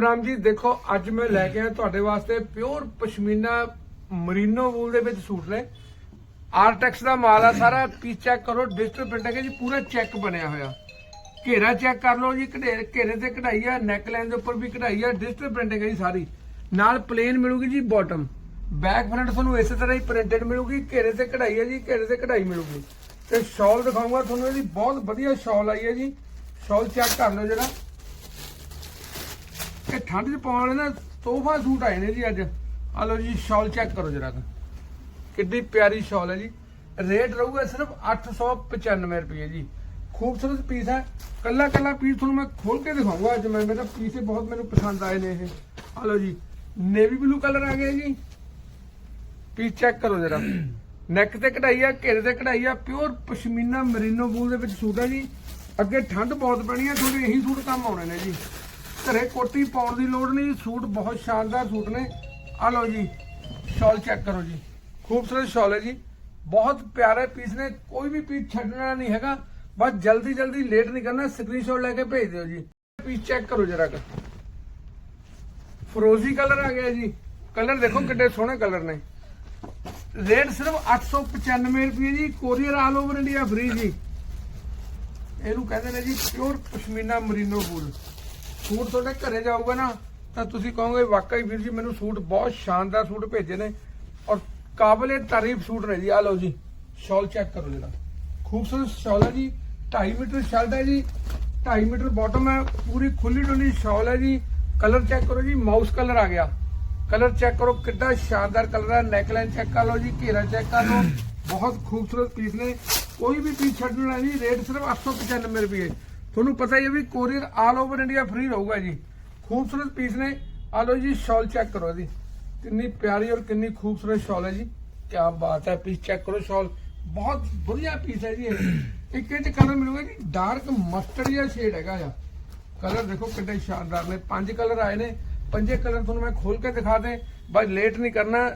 ਰਾਮ ਜੀ ਦੇਖੋ, ਅੱਜ ਮੈਂ ਲੈ ਕੇ ਆਇਆ ਤੁਹਾਡੇ ਵਾਸਤੇ ਪਿਓਰ ਪਸ਼ਮੀਨਾ ਮਰੀਨੋ ਵੂਲ ਦੇ ਵਿੱਚ ਸੂਟ ਨੇ। ਆਰਟੈਕਸ ਦਾ ਮਾਲ ਆ ਸਾਰਾ ਪੀਸ ਚੈੱਕ ਕਰੋ ਡਿਜੀਟਲ ਪ੍ਰਿੰਟ ਹੈ ਜੀ, ਪੂਰਾ ਚੈੱਕ ਬਣਿਆ ਹੋਇਆ। ਘੇਰਾ ਚੈੱਕ ਕਰ ਲਓ ਜੀ ਘੇਰੇ ਘੇਰੇ ਤੇ ਕਢਾਈ ਆ ਨੈਕ ਲਾਈਨ ਦੇ ਉੱਪਰ ਵੀ ਕਢਾਈ ਆ ਡਿਜੀਟਲ ਪ੍ਰਿੰਟਿੰਗ ਹੈ ਜੀ ਸਾਰੀ। ਨਾਲ ਪਲੇਨ ਮਿਲੂਗੀ ਜੀ ਬਾਟਮ ਬੈਕ ਫਰੰਟ ਤੁਹਾਨੂੰ ਇਸੇ ਤਰ੍ਹਾਂ ਹੀ ਪ੍ਰਿੰਟਡ ਮਿਲੂਗੀ, ਘੇਰੇ ਤੇ ਕਢਾਈ ਹੈ ਜੀ, ਘੇਰੇ ਤੇ ਕਢਾਈ ਮਿਲੂਗੀ। ਤੇ ਸ਼ਾਲ ਦਿਖਾਊਂਗਾ ਤੁਹਾਨੂੰ, ਇਹਦੀ ਬਹੁਤ ਵਧੀਆ ਸ਼ਾਲ ਆਈ ਹੈ ਜੀ। ਸ਼ਾਲ ਚੈੱਕ ਕਰ ਲਓ ਜਿਹੜਾ ਠੰਡ 'ਚ ਪਾਉਣ ਵਾਲੇ ਨਾ ਤੋਹਫਾ ਸੂਟ ਆਏ ਨੇ ਜੀ ਅੱਜ। ਆ ਲਓ ਜੀ, ਸ਼ਾਲ ਚੈੱਕ ਕਰੋ ਜਰਾ ਕਿੱਡੀ ਪਿਆਰੀ ਸ਼ਾਲ ਹੈ ਜੀ। ਰੇਟ ਰਹੂਗਾ ਸਿਰਫ 895 ਰੁਪਏ ਜੀ। ਖੂਬਸੂਰਤ ਪੀਸ ਹੈ। ਕੱਲਾ ਕੱਲਾ ਪੀਸ ਤੁਹਾਨੂੰ ਮੈਂ ਖੋਲ ਕੇ ਦਿਖਾਊਂਗਾ ਅੱਜ। ਮੈਂ ਮੇਰਾ ਪੀਸ ਬਹੁਤ ਮੈਨੂੰ ਪਸੰਦ ਆਏ ਨੇ ਇਹ। ਆ ਲਓ ਜੀ ਨੇਵੀ ਬਲੂ ਕਲਰ ਆ ਗਿਆ ਜੀ। ਪੀਸ ਚੈੱਕ ਕਰੋ ਜਰਾ। ਨੈਕ ਤੇ ਕਢਾਈ ਆ, ਘੇਰੇ ਤੇ ਕਢਾਈ ਆ ਪਿਓਰ ਪਸ਼ਮੀਨਾ ਮਰੀਨੋ ਵੂਲ ਦੇ ਵਿੱਚ ਸੂਟ ਹੈ ਜੀ। ਅੱਗੇ ਠੰਡ ਬਹੁਤ ਪੈਣੀ ਹੈ ਤੁਹਾਡੇ ਇਹੀ ਸੂਟ ਕੰਮ ਆਉਣੇ ਨੇ ਜੀ। ਘਰੇ ਕੋਟੀ ਪਾਉਣ ਦੀ ਲੋੜ ਨਹੀਂ, ਸੂਟ ਬਹੁਤ ਸ਼ਾਨਦਾਰ ਸੂਟ ਨੇ। ਆ ਲਓ ਜੀ, ਸ਼ਾਲ ਚੈੱਕ ਕਰੋ ਜੀ। ਖੂਬਸੂਰਤ ਸ਼ਾਲ ਹੈ ਜੀ। ਬਹੁਤ ਪਿਆਰੇ ਪੀਸ ਨੇ, ਕੋਈ ਵੀ ਪੀਸ ਛੱਡਣਾ ਨਹੀਂ ਹੈਗਾ। ਬਸ ਜਲਦੀ ਜਲਦੀ ਲੇਟ ਨਹੀਂ ਕਰਨਾ ਸਕਰੀਨਸ਼ਾਟ ਲੈ ਕੇ ਭੇਜ ਦਿਓ ਜੀ। ਪੀਸ ਚੈੱਕ ਕਰੋ ਜਰਾ ਕੁ। ਫਰੋਜ਼ੀ ਕਲਰ ਆ ਗਿਆ ਜੀ। ਕਲਰ ਦੇਖੋ ਕਿੱਡੇ ਸੋਹਣੇ ਕਲਰ ਨੇ। ਰੇਟ ਸਿਰਫ 895 ਰੁਪਏ ਜੀ courier all over India free ਜੀ। ਇਹਨੂੰ ਕਹਿੰਦੇ ਨੇ ਜੀ pure pashmina merino wool suit ਤੁਹਾਡੇ ਘਰੇ ਜਾਊਗਾ ਨਾ, ਤਾਂ ਤੁਸੀਂ ਕਹੋਗੇ, ਵਾਕਈ ਵੀਰ ਜੀ, ਮੈਨੂੰ ਸੂਟ ਬਹੁਤ ਸ਼ਾਨਦਾਰ ਸੂਟ ਭੇਜੇ ਨੇ ਔਰ ਕਾਬਲੇ ਤਾਰੀਫ ਸੂਟ ਨੇ ਜੀ। ਆ ਲਓ ਜੀ, ਸ਼ਾਲ ਚੈੱਕ ਕਰੋ ਜਰਾ ਖੂਬਸੂਰਤ ਸ਼ਾਲ ਹੈ ਜੀ 2.5 ਮੀਟਰ ਸ਼ਰਟ ਹੈ ਜੀ 2.5 ਮੀਟਰ ਬਾਟਮ ਹੈ, ਪੂਰੀ ਖੁੱਲੀ ਡੁੱਲੀ ਸ਼ਾਲ ਹੈ ਜੀ। ਕਲਰ ਚੈੱਕ ਕਰੋ ਜੀ ਮਾਊਸ ਕਲਰ ਆ ਗਿਆ। ਕਲਰ ਚੈੱਕ ਕਰੋ, ਕਿੱਡਾ ਸ਼ਾਨਦਾਰ ਕਲਰ ਹੈ। ਨੈਕ ਚੈੱਕ ਕਰ ਲਓ ਜੀ, ਘੇਰਾ ਚੈੱਕ ਕਰ ਲਓ। ਬਹੁਤ ਖੂਬਸੂਰਤ ਪੀਸ ਨੇ। ਕੋਈ ਵੀ ਪੀਸ ਛੱਡਣਾ ਨਹੀਂ ਰੇਟ ਸਿਰਫ 895 ਰੁਪਏ। ਤੁਹਾਨੂੰ ਪਤਾ ਹੀ ਹੈ ਵੀ courier all over India free ਰਹੂਗਾ ਜੀ। ਖੂਬਸੂਰਤ ਪੀਸ ਨੇ। ਆ ਲਓ ਜੀ ਸ਼ਾਲ ਚੈੱਕ ਕਰੋ ਇਹਦੀ। ਕਿੰਨੀ ਪਿਆਰੀ ਔਰ ਕਿੰਨੀ ਖੂਬਸੂਰਤ ਸ਼ਾਲ ਹੈ ਜੀ। ਕੀ ਬਾਤ ਹੈ ਪੀਸ ਚੈੱਕ ਕਰੋ ਸ਼ਾਲ ਬਹੁਤ ਵਧੀਆ ਪੀਸ ਹੈ ਜੀ ਇੱਕ ਇਹ ਚ ਕਲਰ ਮਿਲੂਗਾ ਜੀ ਡਾਰਕ ਮਸਟਰਡ ਜਿਹਾ ਸ਼ੇਡ ਹੈਗਾ ਆ। ਕਲਰ ਦੇਖੋ ਕਿੰਨੇ ਸ਼ਾਨਦਾਰ ਨੇ। ਪੰਜ ਕਲਰ ਆਏ ਨੇ। ਪੰਜੇ ਕਲਰ ਤੁਹਾਨੂੰ ਮੈਂ ਖੋਲ ਕੇ ਦਿਖਾ ਦੇ ਬਸ ਲੇਟ ਨਹੀਂ ਕਰਨਾ।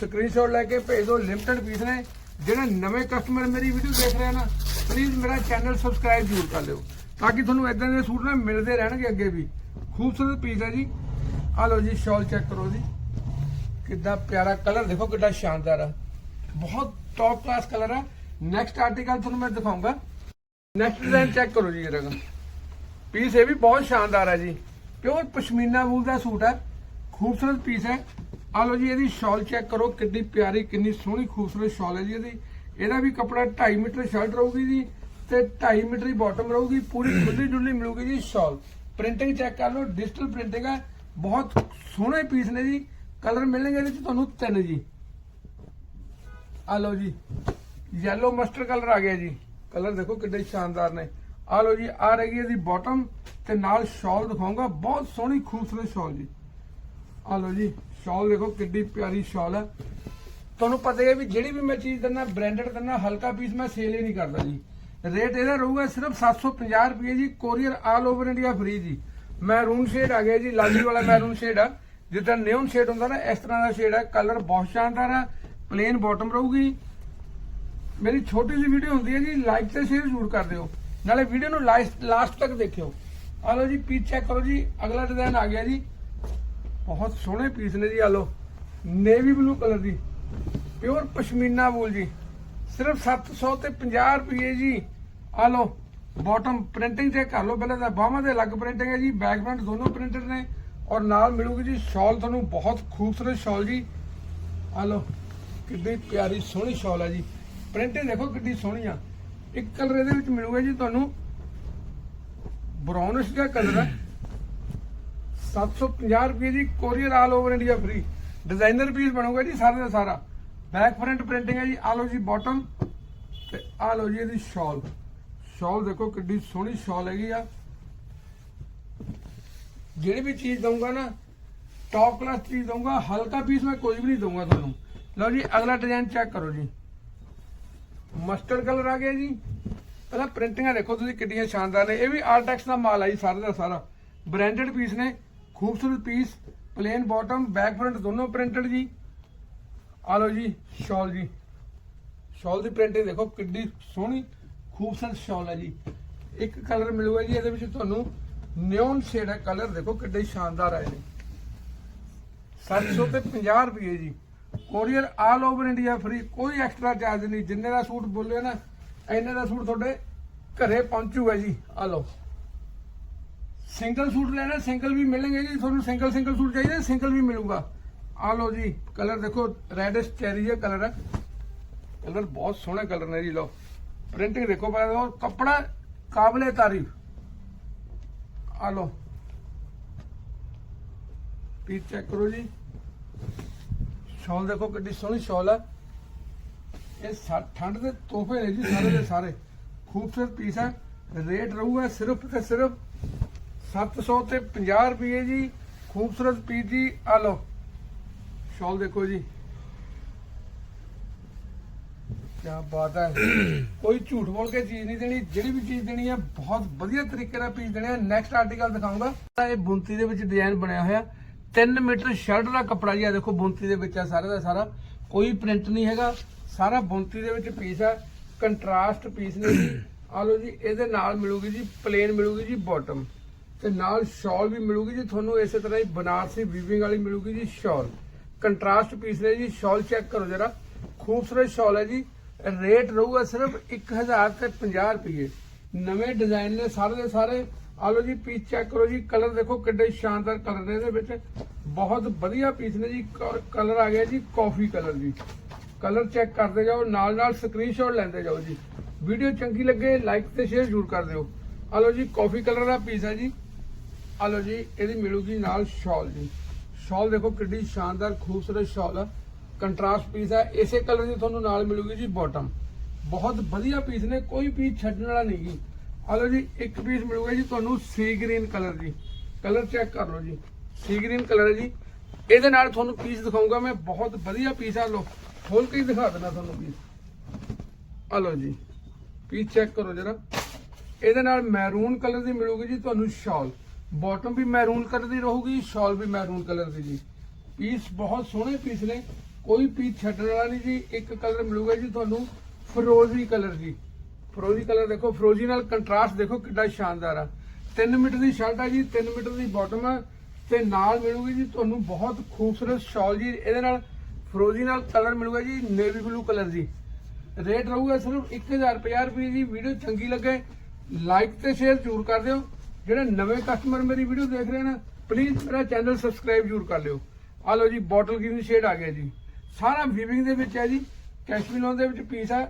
ਸਕਰੀਨਸ਼ਾਟ ਲੈ ਕੇ ਭੇਜ ਦਿਓ ਲਿਮਟਿਡ ਪੀਸ ਨੇ। ਜਿਹੜੇ ਨਵੇਂ ਕਸਟਮਰ ਮੇਰੀ ਵੀਡੀਓ ਦੇਖ ਰਹੇ ਨਾ ਪਲੀਜ਼ ਮੇਰਾ ਚੈਨਲ ਸਬਸਕ੍ਰਾਈਬ ਜ਼ਰੂਰ ਕਰ ਲਿਓ। ਤਾਂ ਕਿ ਤੁਹਾਨੂੰ ਇਦਾਂ ਦੇ ਸੂਟ ਨਾ ਮਿਲਦੇ ਰਹਿਣਗੇ ਅੱਗੇ ਵੀ। ਖੂਬਸੂਰਤ ਪੀਸ ਹੈ ਜੀ। ਆ ਲਓ ਜੀ ਸ਼ਾਲ ਚੈੱਕ ਕਰੋ ਜੀ। ਕਿੱਦਾਂ ਪਿਆਰਾ ਕਲਰ ਦੇਖੋ ਕਿੱਡਾ ਸ਼ਾਨਦਾਰ ਆ। ਬਹੁਤ ਟੌਪ ਕਲਾਸ ਕਲਰ ਹੈ ਨੈਕਸਟ ਆਰਟੀਕਲ ਤੁਹਾਨੂੰ ਮੈਂ ਦਿਖਾਉਂਗਾ। ਨੈਕਸਟ ਡਿਜ਼ਾਈਨ ਚੈੱਕ ਕਰੋ ਜੀ ਇਹਦਾ ਪੀਸ ਇਹ ਵੀ ਬਹੁਤ ਸ਼ਾਨਦਾਰ ਹੈ ਜੀ। ਪਿਓਰ ਪਸ਼ਮੀਨਾ ਵੂਲ ਦਾ ਸੂਟ ਹੈ ਖੂਬਸੂਰਤ ਪੀਸ ਹੈ ਆ ਲਓ ਜੀ, ਇਹਦੀ ਸ਼ਾਲ ਚੈੱਕ ਕਰੋ। ਕਿੰਨੀ ਪਿਆਰੀ, ਕਿੰਨੀ ਸੋਹਣੀ ਖੂਬਸੂਰਤ ਸ਼ਾਲ ਹੈ ਜੀ ਇਹਦੀ। ਇਹਦਾ ਵੀ ਕੱਪੜਾ 2.5 ਮੀਟਰ ਸ਼ਰਟ ਰਹੂਗੀ ਜੀ। ਤੇ 2.5 ਮੀਟਰ ਦੀ ਬਾਟਮ ਰਹੂਗੀ, ਪੂਰੀ ਖੁੱਲੀ ਡੁੱਲੀ ਮਿਲੂਗੀ ਜੀ ਸ਼ਾਲ। ਪ੍ਰਿੰਟਿੰਗ ਚੈੱਕ ਕਰ ਲਓ ਡਿਜੀਟਲ ਪ੍ਰਿੰਟਿੰਗ ਹੈ, ਬਹੁਤ ਸੋਹਣੇ ਪੀਸ ਨੇ ਜੀ ਕਲਰ ਮਿਲਣਗੇ ਇਹਦੇ ਚ ਤੁਹਾਨੂੰ ਤਿੰਨ ਜੀ। ਆ ਲਓ ਜੀ ਯੈਲੋ ਮਸਟਰ ਕਲਰ ਆ ਗਿਆ ਜੀ। ਕਲਰ ਦੇਖੋ ਕਿੰਨੇ ਸ਼ਾਨਦਾਰ ਨੇ। ਆ ਲਓ ਜੀ, ਆ ਰਹੀ ਹੈ ਇਹਦੀ ਬਾਟਮ ਤੇ ਨਾਲ ਸ਼ਾਲ ਦਿਖਾਉਂਗਾ, ਬਹੁਤ ਸੋਹਣੀ ਖੂਬਸੂਰਤ ਸ਼ਾਲ ਜੀ। ਆ ਲਓ ਜੀ ਸ਼ਾਲ ਦੇਖੋ ਕਿੰਨੀ ਪਿਆਰੀ ਸ਼ਾਲ ਹੈ। ਤੁਹਾਨੂੰ ਪਤਾ ਹੈ ਵੀ ਜਿਹੜੀ ਵੀ ਮੈਂ ਚੀਜ਼ ਦਿੰਦਾ ਬ੍ਰਾਂਡਡ ਦਿੰਦਾ, ਹਲਕਾ ਪੀਸ ਮੈਂ ਸੇਲ ਹੀ ਨਹੀਂ ਕਰਦਾ ਜੀ। ਰੇਟ ਇਹਦਾ ਰਹੂਗਾ ਸਿਰਫ 750 ਰੁਪਏ ਜੀ, courier all over India free ਜੀ। ਮੈਰੂਨ ਸ਼ੇਡ ਆ ਗਿਆ ਜੀ, ਲਾਲੀ ਵਾਲਾ ਮੈਰੂਨ ਸ਼ੇਡ ਆ। ਜਿੱਦਾਂ ਨਿਓਨ ਸ਼ੇਡ ਹੁੰਦਾ ਨਾ, ਇਸ ਤਰ੍ਹਾਂ ਦਾ ਸ਼ੇਡ ਹੈ ਕਲਰ ਬਹੁਤ ਸ਼ਾਨਦਾਰ ਆ ਪਲੇਨ ਬਾਟਮ ਰਹੂਗੀ। ਮੇਰੀ ਛੋਟੀ ਜਿਹੀ ਵੀਡੀਓ ਹੁੰਦੀ ਹੈ ਜੀ ਲਾਈਕ ਤੇ ਸ਼ੇਅਰ ਜ਼ਰੂਰ ਕਰ ਦਿਓ। ਨਾਲੇ ਵੀਡੀਓ ਨੂੰ ਲਾਸਟ ਤੱਕ ਦੇਖਿਓ। ਆ ਲਓ ਜੀ ਪੀਸ ਚੈੱਕ ਕਰੋ ਜੀ, ਅਗਲਾ ਡਿਜ਼ਾਈਨ ਆ ਗਿਆ ਜੀ। ਬਹੁਤ ਸੋਹਣੇ ਪੀਸ ਨੇ ਜੀ ਆ ਲਓ। ਨੇਵੀ ਬਲੂ ਕਲਰ ਦੀ। ਪਿਓਰ ਪਸ਼ਮੀਨਾ ਵੂਲ ਜੀ। ਸਿਰਫ 700 ਤੇ 50 ਰੁਪਏ ਜੀ। ਆ ਲਓ ਬਾਟਮ ਪ੍ਰਿੰਟਿੰਗ ਚੈੱਕ ਕਰ ਲਓ, ਪਹਿਲਾਂ ਤਾਂ ਬਾਹਾਂ ਦੇ ਅਲੱਗ ਪ੍ਰਿੰਟਿੰਗ ਹੈ ਜੀ ਬੈਕ ਫਰੰਟ ਦੋਨੋਂ ਪ੍ਰਿੰਟਡ ਨੇ। ਔਰ ਨਾਲ ਮਿਲੂਗੀ ਜੀ ਸ਼ਾਲ ਤੁਹਾਨੂੰ, ਬਹੁਤ ਖੂਬਸੂਰਤ ਸ਼ਾਲ ਜੀ। ਆ ਲਓ ਕਿੰਨੀ ਪਿਆਰੀ ਸੋਹਣੀ ਸ਼ਾਲ ਹੈ ਜੀ। ਪ੍ਰਿੰਟਿੰਗ ਦੇਖੋ ਕਿੰਨੀ ਸੋਹਣੀ ਆ। ਇੱਕ ਕਲਰ ਇਹਦੇ ਵਿੱਚ ਮਿਲੂਗਾ ਜੀ ਤੁਹਾਨੂੰ। ਬ੍ਰਾਊਨਿਸ਼ ਦਾ ਕਲਰ ਹੈ 750 ਰੁਪਏ ਦੀ courier all over India free designer piece ਬਣੂਗਾ ਜੀ ਸਾਰਾ ਦਾ ਸਾਰਾ। ਬੈਕ ਫਰੰਟ ਪ੍ਰਿੰਟਿੰਗ ਹੈ ਜੀ ਆ ਲਓ ਜੀ ਬਾਟਮ ਤੇ ਆ ਲਓ ਜੀ ਇਹਦੀ ਸ਼ਾਲ ਸ਼ਾਲ ਦੇਖੋ ਕਿੱਡੀ ਸੋਹਣੀ ਸ਼ਾਲ ਹੈਗੀ ਆ। ਜਿਹੜੀ ਵੀ ਚੀਜ਼ ਦਊਂਗਾ ਨਾ ਟੌਪ ਕਲਾਸ ਚੀਜ਼ ਦਊਂਗਾ, ਹਲਕਾ ਪੀਸ ਮੈਂ ਕੋਈ ਵੀ ਨਹੀਂ ਦਊਂਗਾ ਤੁਹਾਨੂੰ। ਲਓ ਜੀ, ਅਗਲਾ ਡਿਜ਼ਾਈਨ ਚੈੱਕ ਕਰੋ ਜੀ। ਮਸਟਰਡ ਕਲਰ ਆ ਗਿਆ ਜੀ। ਪਹਿਲਾਂ ਪ੍ਰਿੰਟਿੰਗਾਂ ਦੇਖੋ ਤੁਸੀਂ ਕਿੰਨੀਆਂ ਸ਼ਾਨਦਾਰ ਨੇ। ਇਹ ਵੀ ਆਰਟੈਕਸ ਦਾ ਮਾਲ ਆ ਜੀ, ਸਾਰਾ ਦਾ ਸਾਰਾ। ਬ੍ਰਾਂਡਡ ਪੀਸ ਨੇ, ਖੂਬਸੂਰਤ piece plain bottom back front ਦੋਨੋਂ ਪ੍ਰਿੰਟਡ ਜੀ। ਆ ਲਓ ਜੀ, ਸ਼ਾਲ ਜੀ। ਸ਼ਾਲ ਦੀ ਪ੍ਰਿੰਟਿੰਗ ਦੇਖੋ ਕਿੰਨੀ ਸੋਹਣੀ, ਖੂਬਸੂਰਤ ਸ਼ਾਲ ਹੈ ਜੀ। ਇੱਕ ਕਲਰ ਮਿਲੂਗਾ ਜੀ, ਇਹਦੇ ਵਿੱਚ ਤੁਹਾਨੂੰ ਨਿਓਨ ਸ਼ੇਡ ਹੈ ਕਲਰ ਦੇਖੋ ਕਿੱਡੇ ਸ਼ਾਨਦਾਰ ਆਏ ਨੇ। 700 ਤੇ 50 ਰੁਪਏ ਜੀ। Courier all over India free ਕੋਈ ਐਕਸਟਰਾ ਚਾਰਜ ਨਹੀਂ। ਜਿੰਨੇ ਦਾ ਸੂਟ ਬੋਲਿਓ ਨਾ, ਇੰਨੇ ਦਾ ਸੂਟ ਤੁਹਾਡੇ ਘਰੇ ਪਹੁੰਚੂਗਾ ਜੀ। ਆ ਲਓ। ਸਿੰਗਲ ਸੂਟ ਲੈਣਾ ਸਿੰਗਲ ਵੀ ਮਿਲਣਗੇ ਜੀ। ਤੁਹਾਨੂੰ ਸਿੰਗਲ ਸਿੰਗਲ ਸੂਟ ਚਾਹੀਦਾ ਸਿੰਗਲ ਵੀ ਮਿਲੂਗਾ। ਆ ਲਓ ਜੀ, ਕਲਰ ਦੇਖੋ, ਰੈਡਿਸ਼ ਚੈਰੀ ਜਿਹਾ ਕਲਰ। ਹੈ ਕਲਰ ਬਹੁਤ ਸੋਹਣਾ ਕਲਰ ਨੇ ਜੀ, ਲਓ। ਪ੍ਰਿੰਟਿੰਗ ਦੇਖੋ ਪਹਿਲਾਂ ਉਹ ਕੱਪੜਾ ਕਾਬਲੇ ਤਾਰੀਫ। ਆ ਲਓ। ਪੀਸ ਚੈੱਕ ਕਰੋ ਜੀ। ਸ਼ਾਲ ਦੇਖੋ ਕਿੰਨੀ ਸੋਹਣੀ ਸ਼ਾਲ ਆ। ਇਹ ਠੰਡ ਦੇ ਤੋਹਫੇ ਨੇ ਜੀ ਸਾਰੇ ਦੇ ਸਾਰੇ। ਖੂਬਸੂਰਤ ਪੀਸ ਹੈ ਰੇਟ ਰਹੂਗਾ ਸਿਰਫ ਤੇ ਸਿਰਫ 700 ਤੇ 50 ਰੁਪਏ ਜੀ। ਖੂਬਸੂਰਤ ਪੀਸ ਜੀ। ਆ ਲਓ। ਸ਼ਾਲ ਦੇਖੋ ਜੀ। ਕੀ ਬਾਤ ਹੈ। ਕੋਈ ਝੂਠ ਬੋਲ ਕੇ ਚੀਜ਼ ਨਹੀਂ ਦੇਣੀ, ਜਿਹੜੀ ਵੀ ਚੀਜ਼ ਦੇਣੀ ਹੈ, ਬਹੁਤ ਵਧੀਆ ਤਰੀਕੇ ਨਾਲ ਪੀਸ ਦੇਣੇ ਆ ਨੈਕਸਟ ਆਰਟੀਕਲ ਦਿਖਾਉਂਗਾ। ਇਹ ਬੁੰਤੀ ਦੇ ਵਿੱਚ ਡਿਜ਼ਾਈਨ ਬਣਿਆ ਹੋਇਆ। 3 ਮੀਟਰ ਸ਼ਰਟ ਦਾ ਕੱਪੜਾ ਜੀ ਆ ਦੇਖੋ ਬੁੰਤੀ ਦੇ ਵਿੱਚ ਆ ਸਾਰਾ ਦਾ ਸਾਰਾ। ਕੋਈ ਪ੍ਰਿੰਟ ਨਹੀਂ ਹੈਗਾ। ਸਾਰਾ ਬੁੰਤੀ ਦੇ ਵਿੱਚ ਪੀਸ ਹੈ। ਕੰਟਰਾਸਟ ਪੀਸ ਨੇ ਜੀ। ਆ ਲਓ ਜੀ, ਇਹਦੇ ਨਾਲ ਮਿਲੂਗੀ ਜੀ ਪਲੇਨ ਮਿਲੂਗੀ ਜੀ ਬਾਟਮ ਤੇ ਨਾਲ ਸ਼ਾਲ ਵੀ ਮਿਲੂਗੀ ਜੀ, ਤੁਹਾਨੂੰ ਇਸੇ ਤਰ੍ਹਾਂ ਹੀ ਬਨਾਰਸੀ ਵੀਵਿੰਗ ਵਾਲੀ ਮਿਲੂਗੀ ਜੀ ਸ਼ਾਲ ਕੰਟਰਾਸਟ ਪੀਸ ਨੇ ਜੀ, ਸ਼ਾਲ ਚੈੱਕ ਕਰੋ ਜਰਾ। ਖੂਬਸੂਰਤ ਸ਼ਾਲ ਹੈ ਜੀ। ਰੇਟ ਰਹੂਗਾ ਸਿਰਫ 1000 ਤੇ 50 ਰੁਪਏ ਨਵੇਂ ਡਿਜ਼ਾਈਨ ਨੇ ਸਾਰੇ ਦੇ ਸਾਰੇ। ਆ ਲਓ ਜੀ ਪੀਸ ਚੈੱਕ ਕਰੋ ਜੀ। ਕਲਰ ਦੇਖੋ ਕਿੱਡੇ ਸ਼ਾਨਦਾਰ ਕਲਰ ਨੇ ਇਹਦੇ ਵਿੱਚ। ਬਹੁਤ ਵਧੀਆ ਪੀਸ ਨੇ ਜੀ। ਕਲਰ ਆ ਗਿਆ ਜੀ ਕਾਫੀ ਕਲਰ ਜੀ। ਕਲਰ ਚੈੱਕ ਕਰਦੇ ਜਾਓ ਨਾਲ ਨਾਲ ਸਕਰੀਨਸ਼ਾਟ ਲੈਂਦੇ ਜਾਓ ਜੀ। ਵੀਡੀਓ ਚੰਗੀ ਲੱਗੇ ਲਾਈਕ ਤੇ ਸ਼ੇਅਰ ਜ਼ਰੂਰ ਕਰ ਦਿਓ। ਆ ਲਓ ਜੀ ਕਾਫੀ ਕਲਰ ਦਾ ਪੀਸ ਹੈ ਜੀ। ਆ ਲਓ ਜੀ, ਇਹਦੀ ਮਿਲੂਗੀ ਨਾਲ ਸ਼ਾਲ ਜੀ। ਸ਼ਾਲ ਦੇਖੋ ਕਿੱਡੀ ਸ਼ਾਨਦਾਰ, ਖੂਬਸੂਰਤ ਸ਼ਾਲ ਆ। ਕੰਟਰਾਸਟ ਪੀਸ ਹੈ ਇਸੇ ਕਲਰ ਦੀ ਤੁਹਾਨੂੰ ਨਾਲ ਮਿਲੂਗੀ ਜੀ ਬਾਟਮ ਬਹੁਤ ਵਧੀਆ ਪੀਸ ਨੇ, ਕੋਈ ਪੀਸ ਛੱਡਣ ਵਾਲਾ ਨਹੀਂ ਜੀ। ਆ ਲਓ ਜੀ, ਇੱਕ ਪੀਸ ਮਿਲੂਗਾ ਜੀ ਤੁਹਾਨੂੰ ਸੀ ਗ੍ਰੀਨ ਕਲਰ ਦੀ। ਕਲਰ ਚੈੱਕ ਕਰ ਲਓ ਜੀ। ਸੀ ਗ੍ਰੀਨ ਕਲਰ ਹੈ ਜੀ। ਇਹਦੇ ਨਾਲ ਤੁਹਾਨੂੰ ਪੀਸ ਦਿਖਾਉਂਗਾ ਮੈਂ। ਬਹੁਤ ਵਧੀਆ ਪੀਸ ਆ। ਲਓ ਖੋਲ ਕੇ ਹੀ ਦਿਖਾ ਦਿੰਦਾ ਤੁਹਾਨੂੰ ਪੀਸ ਆ ਲਓ ਜੀ। ਪੀਸ ਚੈੱਕ ਕਰੋ ਜਰਾ। ਇਹਦੇ ਨਾਲ ਮੈਰੂਨ ਕਲਰ ਦੀ ਮਿਲੂਗੀ ਜੀ ਤੁਹਾਨੂੰ ਸ਼ਾਲ। ਬਾਟਮ ਵੀ ਮੈਰੂਨ ਕਲਰ ਦੀ ਰਹੂਗੀ ਸ਼ਾਲ ਵੀ ਮੈਰੂਨ ਕਲਰ ਦੀ ਜੀ। ਪੀਸ ਬਹੁਤ ਸੋਹਣੇ ਪੀਸ ਨੇ। ਕੋਈ ਪੀਸ ਛੱਡਣ ਵਾਲਾ ਨਹੀਂ ਜੀ। ਇੱਕ ਕਲਰ ਮਿਲੂਗਾ ਜੀ ਤੁਹਾਨੂੰ ਫਰੋਜ਼ੀ ਕਲਰ ਜੀ। ਫਰੋਜ਼ੀ ਕਲਰ ਦੇਖੋ ਫਰੋਜ਼ੀ ਨਾਲ ਕੰਟਰਾਸਟ ਦੇਖੋ ਕਿੰਨਾ ਸ਼ਾਨਦਾਰ ਆ। 3 ਮੀਟਰ ਦੀ ਸ਼ਰਟ ਆ ਜੀ 3 ਮੀਟਰ ਦੀ ਬਾਟਮ ਆ। ਤੇ ਨਾਲ ਮਿਲੂਗੀ ਜੀ ਤੁਹਾਨੂੰ ਬਹੁਤ ਖੂਬਸੂਰਤ ਸ਼ਾਲ ਜੀ। ਇਹਦੇ ਨਾਲ ਫਰੋਜ਼ੀ ਨਾਲ ਕਲਰ ਮਿਲੂਗਾ ਜੀ ਨੇਵੀ ਬਲੂ ਕਲਰ ਜੀ। ਰੇਟ ਰਹੂਗਾ ਸਿਰਫ 1050 ਰੁਪਏ ਜੀ। ਵੀਡੀਓ ਚੰਗੀ ਲੱਗੇ ਲਾਈਕ ਤੇ ਸ਼ੇਅਰ ਜ਼ਰੂਰ ਕਰ ਦਿਓ। ਜਿਹੜੇ ਨਵੇਂ ਕਸਟਮਰ ਮੇਰੀ ਵੀਡੀਓ ਦੇਖ ਰਹੇ ਨੇ ਪਲੀਜ਼ ਮੇਰਾ ਚੈਨਲ ਸਬਸਕ੍ਰਾਈਬ ਜ਼ਰੂਰ ਕਰ ਲਿਓ। ਆ ਲਓ ਜੀ ਬੋਟਲ ਗ੍ਰੀਨ ਸ਼ੇਡ ਆ ਗਿਆ ਜੀ। ਸਾਰਾ ਵੀਵਿੰਗ ਦੇ ਵਿੱਚ ਹੈ ਜੀ ਕੈਸ਼ਮੀਲੋਂ ਦੇ ਵਿੱਚ ਪੀਸ ਹੈ।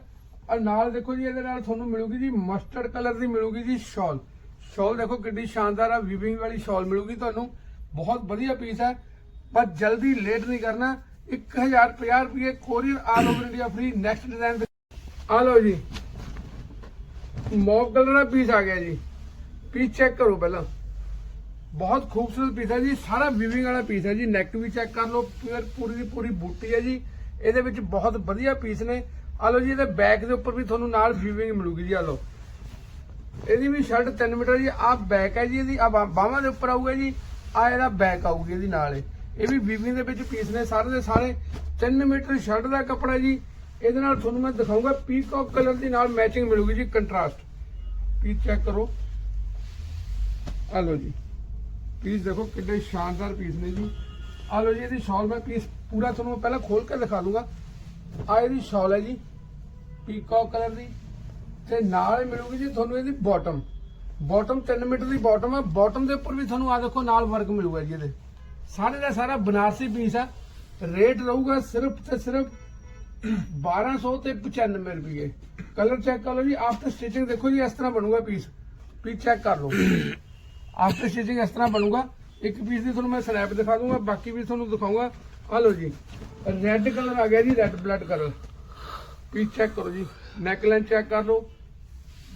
ਔਰ ਨਾਲ ਦੇਖੋ ਜੀ, ਇਹਦੇ ਨਾਲ ਤੁਹਾਨੂੰ ਮਿਲੂਗੀ ਜੀ ਮਸਟਰਡ ਕਲਰ ਦੀ ਮਿਲੂਗੀ ਜੀ ਸ਼ਾਲ ਸ਼ਾਲ ਦੇਖੋ ਕਿੰਨੀ ਸ਼ਾਨਦਾਰ ਆ ਵੀਵਿੰਗ ਵਾਲੀ ਸ਼ਾਲ ਮਿਲੂਗੀ ਤੁਹਾਨੂੰ। ਬਹੁਤ ਵਧੀਆ ਪੀਸ ਹੈ। ਪਰ ਜਲਦੀ ਲੇਟ ਨਹੀਂ ਕਰਨਾ। 1050 ਰੁਪਏ courier all over India free next design ਆ ਲਓ ਜੀ ਮੌਕ ਕਲਰ ਦਾ ਪੀਸ ਆ ਗਿਆ ਜੀ। ਪੀਸ ਚੈੱਕ ਕਰੋ ਪਹਿਲਾਂ। ਬਹੁਤ ਖੂਬਸੂਰਤ ਪੀਸ ਹੈ ਜੀ, ਸਾਰਾ ਵੀਵਿੰਗ ਵਾਲਾ ਪੀਸ ਹੈ ਜੀ ਨੈਕ ਵੀ ਚੈੱਕ ਕਰ ਲਓ ਪੂਰੀ ਦੀ ਪੂਰੀ ਬੂਟੀ ਹੈ ਜੀ। ਇਹਦੇ ਵਿੱਚ ਬਹੁਤ ਵਧੀਆ ਪੀਸ ਨੇ। ਆ ਲਓ ਜੀ, ਇਹਦੇ ਬੈਕ ਦੇ ਉੱਪਰ ਵੀ ਤੁਹਾਨੂੰ ਨਾਲ ਵੀਵਿੰਗ ਮਿਲੂਗੀ ਜੀ, ਆ ਲਓ। ਇਹਦੀ ਵੀ ਸ਼ਰਟ 3 ਮੀਟਰ ਜੀ ਆ ਬੈਕ ਹੈ ਜੀ ਇਹਦੀ ਆ ਬਾਹਾਂ ਦੇ ਉੱਪਰ ਆਊਗਾ ਜੀ ਆ ਇਹਦਾ ਬੈਕ ਆਊਗੀ ਇਹਦੀ ਨਾਲ ਇਹ। ਵੀ ਵੀਵਿੰਗ ਦੇ ਵਿੱਚ ਪੀਸ ਨੇ, ਸਾਰੇ ਦੇ ਸਾਰੇ। 3 ਮੀਟਰ ਸ਼ਰਟ ਦਾ ਕੱਪੜਾ ਜੀ, ਇਹਦੇ ਨਾਲ ਤੁਹਾਨੂੰ ਮੈਂ ਦਿਖਾਊਂਗਾ ਪੀਕੌਕ ਕਲਰ ਦੀ ਨਾਲ ਮੈਚਿੰਗ ਮਿਲੂਗੀ ਜੀ ਕੰਟਰਾਸਟ ਪੀਸ ਚੈੱਕ ਕਰੋ। ਆ ਲਓ ਜੀ। ਪੀਸ ਦੇਖੋ ਕਿੰਨੇ ਸ਼ਾਨਦਾਰ ਪੀਸ ਨੇ ਜੀ। ਆ ਲਓ ਜੀ, ਇਹਦੀ ਸ਼ਾਲ ਮੈਂ ਪੀਸ ਪੂਰਾ ਤੁਹਾਨੂੰ ਪਹਿਲਾਂ ਖੋਲ ਕੇ ਦਿਖਾ ਲੂੰਗਾ ਆ ਇਹਦੀ ਸ਼ਾਲ ਹੈ ਜੀ ਪੀਕੌਕ ਕਲਰ ਦੀ। ਤੇ ਨਾਲ ਹੀ ਮਿਲੂਗੀ ਜੀ ਤੁਹਾਨੂੰ ਇਹਦੀ ਬਾਟਮ ਬਾਟਮ 3 ਮੀਟਰ ਦੀ ਬਾਟਮ ਹੈ ਬਾਟਮ ਦੇ ਉੱਪਰ ਵੀ ਤੁਹਾਨੂੰ ਆ ਦੇਖੋ ਨਾਲ ਵਰਕ ਮਿਲੂਗਾ ਜੀ ਇਹਦੇ। ਸਾਰੇ ਦਾ ਸਾਰਾ ਬਨਾਰਸੀ ਪੀਸ ਹੈ ਰੇਟ ਰਹੂਗਾ ਸਿਰਫ ਤੇ ਸਿਰਫ 1200 ਤੇ 95 ਰੁਪਏ। ਕਲਰ ਚੈੱਕ ਕਰ ਲਓ ਜੀ ਆਫਟਰ ਸਟਿਚਿੰਗ ਦੇਖੋ ਜੀ, ਇਸ ਤਰ੍ਹਾਂ ਬਣੂਗਾ ਪੀਸ। ਪੀਸ ਚੈੱਕ ਕਰ ਲਓ। ਆਫਟਰ ਸਟਿਚਿੰਗ ਇਸ ਤਰ੍ਹਾਂ ਬਣੂਗਾ। ਇੱਕ ਪੀਸ ਦੀ ਤੁਹਾਨੂੰ ਮੈਂ ਸਨੈਪ ਦਿਖਾ ਦੂੰਗਾ, ਬਾਕੀ ਵੀ ਤੁਹਾਨੂੰ ਦਿਖਾਊਂਗਾ ਆ ਲਓ ਜੀ ਰੈੱਡ ਕਲਰ ਆ ਗਿਆ ਜੀ red blood colour piece check ਕਰੋ ਜੀ ਨੈਕ ਲਾਈਨ ਚੈੱਕ ਕਰ ਲਓ।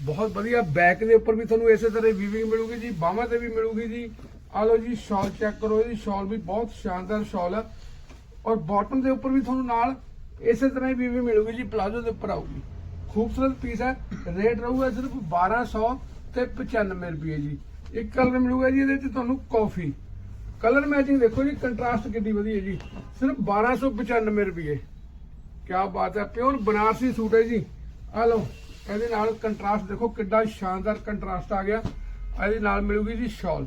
ਬਹੁਤ ਵਧੀਆ ਬੈਕ ਦੇ ਉੱਪਰ ਵੀ ਤੁਹਾਨੂੰ ਇਸੇ ਤਰ੍ਹਾਂ ਵੀਵਿੰਗ ਮਿਲੂਗੀ ਜੀ, ਬਾਹਾਂ ਤੇ ਵੀ ਮਿਲੂਗੀ ਜੀ। ਆ ਲਓ ਜੀ ਸ਼ਾਲ ਚੈੱਕ ਕਰੋ ਇਹਦੀ। ਸ਼ਾਲ ਵੀ ਬਹੁਤ ਸ਼ਾਨਦਾਰ ਸ਼ਾਲ ਹੈ ਔਰ ਬਾਟਮ ਦੇ ਉੱਪਰ ਵੀ ਤੁਹਾਨੂੰ ਨਾਲ ਇਸੇ ਤਰ੍ਹਾਂ ਹੀ ਵੀਵਿੰਗ ਮਿਲੂਗੀ ਜੀ ਪਲਾਜ਼ੋ ਦੇ ਉੱਪਰ ਆਊਗੀ। ਖੂਬਸੂਰਤ ਪੀਸ ਹੈ ਰੇਟ ਰਹੂਗਾ ਸਿਰਫ 1200 ਤੇ 95 ਰੁਪਏ ਜੀ। ਇੱਕ ਕਲਰ ਮਿਲੂਗਾ ਜੀ, ਇਹਦੇ 'ਚ ਤੁਹਾਨੂੰ ਕਾਫੀ। ਕਲਰ ਮੈਚਿੰਗ ਦੇਖੋ ਜੀ ਕੰਟਰਾਸਟ ਕਿੰਨੀ ਵਧੀਆ ਜੀ। ਸਿਰਫ 1295 ਰੁਪਏ। ਕੀ ਬਾਤ ਹੈ ਪਿਓਰ ਬਨਾਰਸੀ ਸੂਟ ਹੈ ਜੀ। ਆ ਲਓ, ਇਹਦੇ ਨਾਲ ਕੰਟਰਾਸਟ ਦੇਖੋ, ਕਿੱਡਾ ਸ਼ਾਨਦਾਰ ਕੰਟਰਾਸਟ ਆ ਗਿਆ। ਇਹਦੇ ਨਾਲ ਮਿਲੂਗੀ ਜੀ ਸ਼ਾਲ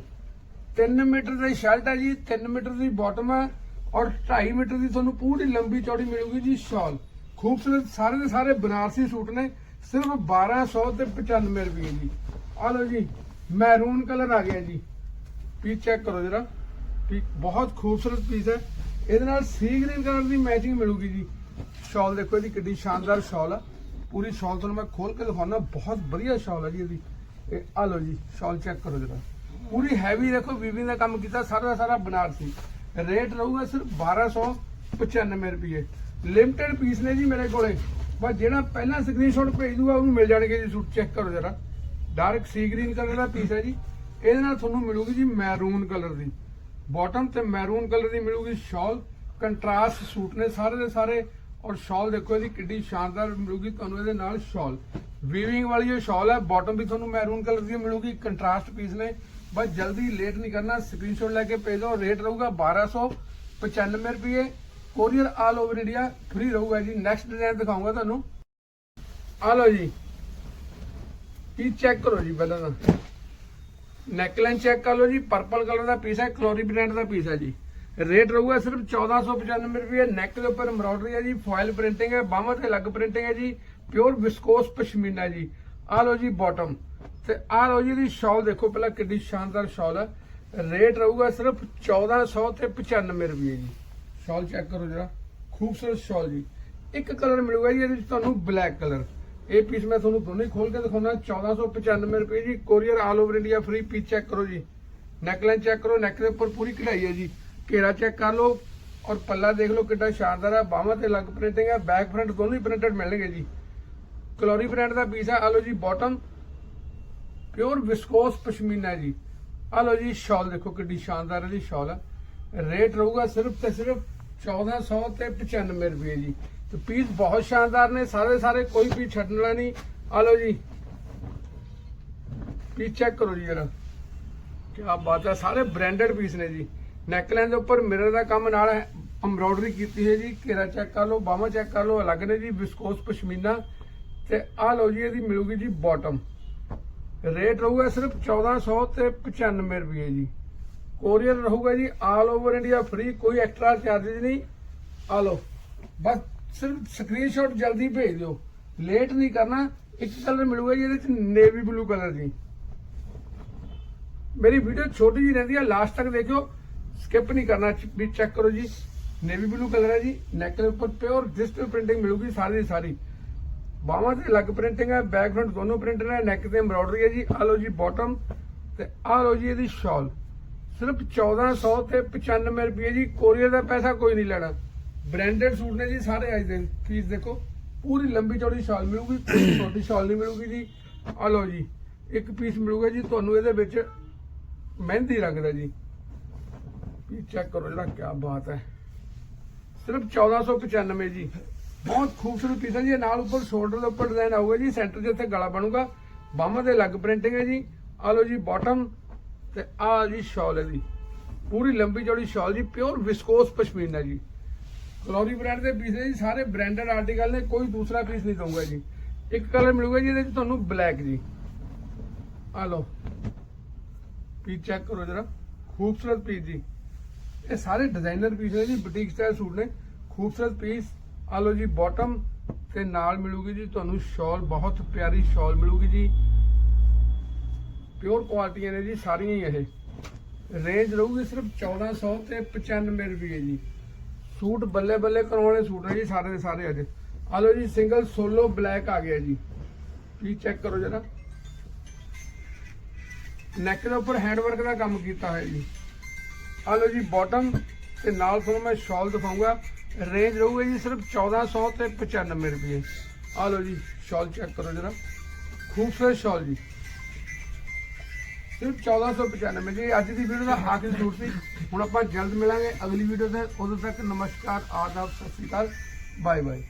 3 ਮੀਟਰ ਦੀ ਸ਼ਰਟ ਹੈ ਜੀ 3 ਮੀਟਰ ਦੀ ਬਾਟਮ ਹੈ ਔਰ 2.5 ਮੀਟਰ ਦੀ ਤੁਹਾਨੂੰ ਪੂਰੀ ਲੰਬੀ ਚੌੜੀ ਮਿਲੂਗੀ ਜੀ ਸ਼ਾਲ ਖੂਬਸੂਰਤ ਸਾਰੇ ਦੇ ਸਾਰੇ ਬਨਾਰਸੀ ਸੂਟ ਨੇ, ਸਿਰਫ 1200 ਤੇ 95 ਰੁਪਏ ਜੀ। ਆ ਲਓ ਜੀ ਮੈਰੂਨ ਕਲਰ ਆ ਗਿਆ ਜੀ। ਪੀਸ ਚੈੱਕ ਕਰੋ ਜਰਾ। ਠੀਕ, ਬਹੁਤ ਖੂਬਸੂਰਤ ਪੀਸ ਹੈ। ਇਹਦੇ ਨਾਲ ਸੀ ਗ੍ਰੀਨ ਕਲਰ ਦੀ ਮੈਚਿੰਗ ਮਿਲੂਗੀ ਜੀ। ਸ਼ਾਲ ਦੇਖੋ ਇਹਦੀ ਕਿੱਡੀ ਸ਼ਾਨਦਾਰ ਸ਼ਾਲ ਆ। ਪੂਰੀ ਸ਼ਾਲ ਤੁਹਾਨੂੰ ਮੈਂ ਖੋਲ ਕੇ ਦਿਖਾਉਣਾ ਬਹੁਤ ਵਧੀਆ ਸ਼ਾਲ ਆ ਜੀ ਇਹਦੀ। ਇਹ ਆ ਲਓ ਜੀ ਸ਼ਾਲ ਚੈੱਕ ਕਰੋ ਜਰਾ। ਪੂਰੀ ਹੈਵੀ ਦੇਖੋ ਵੀਵਿੰਗ ਦਾ ਕੰਮ ਕੀਤਾ ਸਾਰਾ ਦਾ ਸਾਰਾ ਬਨਾਰਸੀ। ਰੇਟ ਰਹੂਗਾ ਸਿਰਫ 1295 ਰੁਪਏ। ਲਿਮਟਿਡ ਪੀਸ ਨੇ ਜੀ ਮੇਰੇ ਕੋਲੇ। ਬਸ ਜਿਹੜਾ ਪਹਿਲਾਂ ਸਕਰੀਨਸ਼ਾਟ ਭੇਜ ਦੂਗਾ, ਉਹਨੂੰ ਮਿਲ ਜਾਣਗੇ ਜੀ, ਸੂਟ ਚੈੱਕ ਕਰੋ ਜਰਾ। ਡਾਰਕ ਸੀ ਗ੍ਰੀਨ ਕਲਰ ਦਾ ਪੀਸ ਹੈ ਜੀ। ਇਹਦੇ ਨਾਲ ਤੁਹਾਨੂੰ ਮਿਲੂਗੀ ਜੀ ਮੈਰੂਨ ਕਲਰ ਦੀ। ਬਾਟਮ ਤੇ ਮੈਰੂਨ ਕਲਰ ਦੀ ਮਿਲੂਗੀ ਸ਼ਾਲ ਕੰਟਰਾਸਟ ਸੂਟ ਨੇ ਸਾਰੇ ਦੇ ਸਾਰੇ। ਔਰ ਸ਼ਾਲ ਦੇਖੋ ਇਹਦੀ ਕਿੰਨੀ ਸ਼ਾਨਦਾਰ ਮਿਲੂਗੀ ਤੁਹਾਨੂੰ ਇਹਦੇ ਨਾਲ ਸ਼ਾਲ ਵੀਵਿੰਗ ਵਾਲੀ ਇਹ ਸ਼ਾਲ ਹੈ ਬਾਟਮ ਵੀ ਤੁਹਾਨੂੰ ਮੈਰੂਨ ਕਲਰ ਦੀ ਮਿਲੂਗੀ। ਕੰਟਰਾਸਟ ਪੀਸ ਨੇ। ਬਸ ਜਲਦੀ ਲੇਟ ਨਹੀਂ ਕਰਨਾ। ਸਕਰੀਨਸ਼ਾਟ ਲੈ ਕੇ ਭੇਜ ਦਿਓ। ਰੇਟ ਰਹੂਗਾ 1295 ਰੁਪਏ। Courier all over India free ਰਹੂਗਾ ਜੀ। ਨੈਕਸਟ ਡਿਜ਼ਾਈਨ ਦਿਖਾਉਂਗਾ ਤੁਹਾਨੂੰ। ਆ ਲਓ ਜੀ। ਇਹ ਚੈੱਕ ਕਰੋ ਜੀ ਪਹਿਲਾਂ ਤਾਂ? ਨੈਕਲਾਈਨ ਚੈੱਕ ਕਰ ਲਓ ਜੀ ਪਰਪਲ ਕਲਰ ਦਾ ਪੀਸ ਹੈ ਕਲੋਰੀ ਬ੍ਰਾਂਡ ਦਾ ਪੀਸ ਹੈ ਜੀ। ਰੇਟ ਰਹੂਗਾ ਸਿਰਫ 1495 ਰੁਪਏ ਨੈਕ ਦੇ ਉੱਪਰ ਐਮਬ੍ਰੋਇਡਰੀ ਹੈ ਜੀ ਫੋਇਲ ਪ੍ਰਿੰਟਿੰਗ ਹੈ, ਬਾਹਾਂ ਤੇ ਅਲੱਗ ਪ੍ਰਿੰਟਿੰਗ ਹੈ ਜੀ ਪਿਓਰ ਵਿਸਕੋਸ ਪਸ਼ਮੀਨਾ ਜੀ। ਆ ਲਓ ਜੀ ਬਾਟਮ ਤੇ ਆ ਲਓ ਜੀ ਦੀ ਸ਼ਾਲ ਦੇਖੋ, ਪਹਿਲਾਂ ਕਿੰਨੀ ਸ਼ਾਨਦਾਰ ਸ਼ਾਲ ਹੈ। ਰੇਟ ਰਹੂਗਾ ਸਿਰਫ 1400 ਤੇ 95 ਰੁਪਏ ਜੀ। ਸ਼ਾਲ ਚੈੱਕ ਕਰੋ ਜਰਾ। ਖੂਬਸੂਰਤ ਸ਼ਾਲ ਜੀ। ਇੱਕ ਕਲਰ ਮਿਲੂਗਾ ਜੀ, ਇਹਦੇ ਵਿੱਚ ਤੁਹਾਨੂੰ ਬਲੈਕ ਕਲਰ ਇਹ ਪੀਸ ਮੈਂ ਤੁਹਾਨੂੰ ਦੋਨੇ ਖੋਲ ਕੇ ਦਿਖਾਉਣਾ 1495 ਰੁਪਏ ਜੀ courier all over India free piece check ਕਰੋ ਜੀ। ਨੈਕਲਾਈਨ ਚੈੱਕ ਕਰੋ ਨੈਕ ਦੇ ਉੱਪਰ ਪੂਰੀ ਕਢਾਈ ਹੈ ਜੀ। ਘੇਰਾ ਚੈੱਕ ਕਰ ਲਓ ਔਰ ਪੱਲਾ ਦੇਖ ਲਓ ਕਿੰਨਾ ਸ਼ਾਨਦਾਰ ਹੈ, ਬਾਹਾਂ ਤੇ ਲੱਗ ਪ੍ਰਿੰਟਿੰਗ ਹੈ ਬੈਕ ਫਰੰਟ ਦੋਨੋਂ ਹੀ ਪ੍ਰਿੰਟਡ ਮਿਲਣਗੇ ਜੀ। ਕਲੋਰੀ ਬ੍ਰਾਂਡ ਦਾ ਪੀਸ ਹੈ ਆ ਲਓ ਜੀ ਬਾਟਮ ਪਿਓਰ ਵਿਸਕੋਸ ਪਸ਼ਮੀਨਾ ਜੀ। ਆ ਲਓ ਜੀ ਸ਼ਾਲ ਦੇਖੋ ਕਿੰਨੀ ਸ਼ਾਨਦਾਰ ਇਹਦੀ ਸ਼ਾਲ ਹੈ। ਰੇਟ ਰਹੂਗਾ ਸਿਰਫ ਤੇ ਸਿਰਫ 1400 ਤੇ 95 ਰੁਪਏ ਜੀ। ਤੇ ਪੀਸ ਬਹੁਤ ਸ਼ਾਨਦਾਰ ਨੇ, ਸਾਰੇ ਸਾਰੇ ਕੋਈ ਪੀਸ ਛੱਡਣ ਵਾਲਾ ਨਹੀਂ। ਆ ਲਓ ਜੀ। ਪੀਸ ਚੈੱਕ ਕਰੋ ਜੀ ਜਰਾ। ਕੀ ਬਾਤ ਹੈ, ਸਾਰੇ ਬ੍ਰਾਂਡਡ ਪੀਸ ਨੇ ਜੀ। ਨੈਕਲਾਈਨ ਦੇ ਉੱਪਰ ਮਿਰਰ ਦਾ ਕੰਮ ਨਾਲ ਐਮਬ੍ਰੋਇਡਰੀ ਕੀਤੀ ਹੈ ਜੀ। ਘੇਰਾ ਚੈੱਕ ਕਰ ਲਓ, ਬਾਹਾਂ ਚੈੱਕ ਕਰ ਲਓ, ਅਲੱਗ ਨੇ ਜੀ ਵਿਸਕੋਸ ਪਸ਼ਮੀਨਾ। ਤੇ ਆ ਲਓ ਜੀ, ਇਹਦੀ ਮਿਲੂਗੀ ਜੀ ਬਾਟਮ ਰੇਟ ਰਹੂਗਾ ਸਿਰਫ 1400 ਤੇ 95 ਰੁਪਏ ਜੀ। ਕੋਰੀਅਰ ਰਹੂਗਾ ਜੀ ਆਲ ਓਵਰ ਇੰਡੀਆ ਫ੍ਰੀ ਕੋਈ ਐਕਸਟਰਾ ਚਾਰजेस ਨਹੀਂ। ਆ ਲਓ। ਬਸ ਸਿਰਫ ਸਕਰੀਨਸ਼ਾਟ ਜਲਦੀ ਭੇਜ ਦਿਓ। ਲੇਟ ਨਹੀਂ ਕਰਨਾ, ਇੱਕ ਕਲਰ ਮਿਲੂਗਾ ਜੀ ਇਹਦੇ ਚ ਨੇਵੀ ਬਲੂ ਕਲਰ ਜੀ ਮੇਰੀ ਵੀਡੀਓ ਛੋਟੀ ਜੀ ਰਹਿੰਦੀ ਹੈ ਲਾਸਟ ਤੱਕ ਦੇਖਿਓ। ਸਕਿਪ ਨਹੀਂ ਕਰਨਾ ਵੀ ਚੈੱਕ ਕਰੋ ਜੀ। ਨੇਵੀ ਬਲੂ ਕਲਰ ਹੈ ਜੀ ਨੈਕ ਦੇ ਉੱਪਰ ਪਿਓਰ ਡਿਜੀਟਲ ਪ੍ਰਿੰਟਿੰਗ ਮਿਲੂਗੀ ਸਾਰੀ ਦੀ ਸਾਰੀ। ਬਾਹਾਂ ਤੇ ਅਲੱਗ ਪ੍ਰਿੰਟਿੰਗ ਹੈ ਬੈਕ ਫਰੰਟ ਦੋਨੋਂ ਪ੍ਰਿੰਟਡ ਹੈ ਨੈਕ ਤੇ ਐਮਬ੍ਰੋਇਡਰੀ ਹੈ ਜੀ। ਆ ਲਓ ਜੀ ਬਾਟਮ ਤੇ ਆ ਲਓ ਜੀ ਇਹਦੀ ਸ਼ਾਲ ਸਿਰਫ 1400 ਤੇ 95 ਰੁਪਏ ਜੀ ਕੋਰੀਅਰ ਦਾ ਪੈਸਾ ਕੋਈ ਨਹੀਂ ਲੈਣਾ। ਬ੍ਰਾਂਡਡ ਸੂਟ ਨੇ ਜੀ ਸਾਰੇ ਅੱਜ ਦੇ ਪੀਸ ਦੇਖੋ, ਪੂਰੀ ਲੰਬੀ ਚੌੜੀ ਸ਼ਾਲ ਮਿਲੂਗੀ ਕੋਈ ਛੋਟੀ ਸ਼ਾਲ ਨਹੀਂ ਮਿਲੂਗੀ ਜੀ। ਆ ਲਓ ਜੀ, ਇੱਕ ਪੀਸ ਮਿਲੂਗਾ ਜੀ, ਤੁਹਾਨੂੰ ਇਹਦੇ ਵਿੱਚ ਮਹਿੰਦੀ ਰੰਗ ਦਾ ਜੀ। ਇਹ ਚੈੱਕ ਕਰੋ ਜਿਹੜਾ ਕੀ ਬਾਤ ਹੈ। ਸਿਰਫ 1495 ਜੀ। ਬਹੁਤ ਖੂਬਸੂਰਤ ਪੀਸ ਹੈ ਜੀ, ਇਹ ਨਾਲ ਉੱਪਰ ਸ਼ੋਲਡਰ ਦੇ ਉੱਪਰ ਡਿਜ਼ਾਈਨ ਆਊਗਾ ਜੀ ਸੈਂਟਰ ਜਿੱਥੇ ਗਲਾ ਬਣੂਗਾ। ਬਾਹਾਂ ਦੇ ਅਲੱਗ ਪ੍ਰਿੰਟਿੰਗ ਹੈ ਜੀ। ਆ ਲਓ ਜੀ ਬਾਟਮ ਤੇ ਆ ਜੀ ਸ਼ਾਲ ਹੈ ਜੀ। ਪੂਰੀ ਲੰਬੀ ਚੌੜੀ ਸ਼ਾਲ ਜੀ ਪਿਓਰ ਵਿਸਕੋਸ ਪਸ਼ਮੀਨਾ ਜੀ। ਕਲੋਰੀ ਬ੍ਰਾਂਡ ਦੇ ਪੀਸ ਨੇ ਜੀ, ਸਾਰੇ ਬ੍ਰਾਂਡਡ ਆਰਟੀਕਲ ਨੇ, ਕੋਈ ਦੂਸਰਾ ਪੀਸ ਨਹੀਂ ਦਊਗਾ ਜੀ। ਇੱਕ ਕਲਰ ਮਿਲੂਗਾ ਜੀ, ਇਹਦੇ ਵਿੱਚ ਤੁਹਾਨੂੰ ਬਲੈਕ ਜੀ। ਆ ਲਓ। ਪੀਸ ਚੈੱਕ ਕਰੋ ਜਰਾ। ਖੂਬਸੂਰਤ ਪੀਸ ਜੀ। ਇਹ ਸਾਰੇ ਡਿਜ਼ਾਈਨਰ ਪੀਸ ਨੇ ਜੀ ਬੁਟੀਕ ਸਟਾਈਲ ਸੂਟ ਨੇ। ਖੂਬਸੂਰਤ ਪੀਸ ਆ ਲਓ ਜੀ ਬਾਟਮ ਤੇ ਨਾਲ ਮਿਲੂਗੀ ਜੀ, ਤੁਹਾਨੂੰ ਸ਼ਾਲ ਬਹੁਤ ਪਿਆਰੀ ਸ਼ਾਲ ਮਿਲੂਗੀ ਜੀ। ਪਿਓਰ ਕੁਆਲਿਟੀਆਂ ਨੇ ਜੀ, ਸਾਰੀਆਂ ਹੀ ਇਹ। ਰੇਂਜ ਰਹੂਗੀ ਸਿਰਫ 1400 ਤੇ 95 ਰੁਪਏ ਜੀ। ਸੂਟ ਬੱਲੇ ਬੱਲੇ ਕਰਾਉਣੇ ਸੂਟ ਨੇ ਜੀ, ਸਾਰੇ ਦੇ ਸਾਰੇ ਅੱਜ। ਆ ਲਓ ਜੀ, ਸਿੰਗਲ ਸੋਲੋ ਬਲੈਕ ਆ ਗਿਆ ਜੀ। ਕੀ ਚੈੱਕ ਕਰੋ ਜਰਾ। ਨੈਕ ਦੇ ਉੱਪਰ ਹੈਂਡ ਵਰਕ ਦਾ ਕੰਮ ਕੀਤਾ ਹੈ ਜੀ। ਆ ਲਓ ਜੀ ਬਾਟਮ ਤੇ ਨਾਲ ਤੁਹਾਨੂੰ ਮੈਂ ਸ਼ਾਲ ਦਿਖਾਉਂਗਾ। ਰੇਂਜ ਰਹੂਗਾ ਜੀ ਸਿਰਫ 1400 ਤੇ 95 ਰੁਪਏ। ਆ ਲਓ ਜੀ ਸ਼ਾਲ ਚੈੱਕ ਕਰੋ ਜਰਾ। ਖੂਬਸੂਰਤ ਸ਼ਾਲ ਜੀ। ਸਿਰਫ 1495 ਜੀ, ਅੱਜ ਦੀ ਵੀਡੀਓ ਦਾ ਆਖਰੀ ਜ਼ਰੂਰ ਸੀ। ਹੁਣ ਆਪਾਂ ਜਲਦ ਮਿਲਾਂਗੇ। ਅਗਲੀ ਵੀਡੀਓ ਤੇ, ਉਦੋਂ ਤੱਕ ਨਮਸਕਾਰ, ਆਦਾਬ, ਸਤਿ ਸ਼੍ਰੀ ਅਕਾਲ। Bye bye